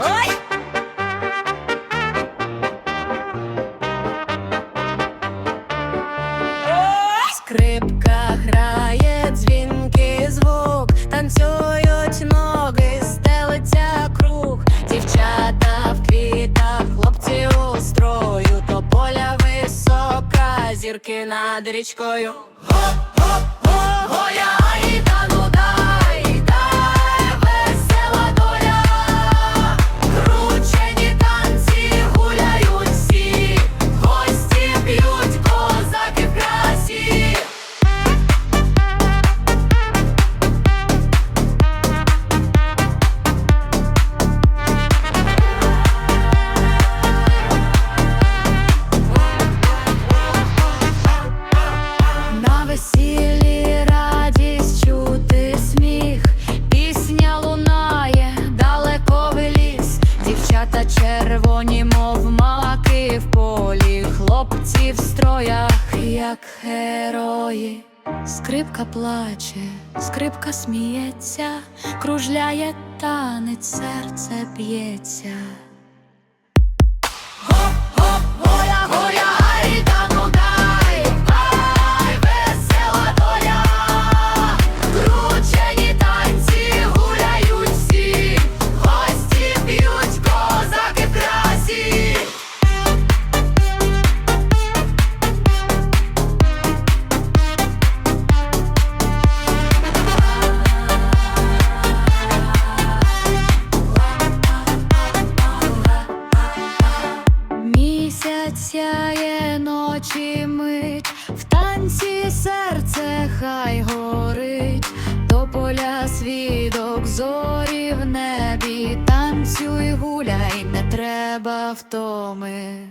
Ой! Скрипка грає, дзвінкий звук, танцюють ноги, стелиться круг, дівчата в квітах, хлопці у строю, то поля висока, зірки над річкою. Го-го-го, я Аїда, ну дай, радість чути сміх, пісня лунає, далеко ліс, дівчата червоні, мов маки в полі, хлопці в строях, як герої. Скрипка плаче, скрипка сміється, кружляє танець, серце б'ється. Ночі мить, в танці серце хай горить, до поля свідок зорі в небі, танцюй, гуляй, не треба втоми.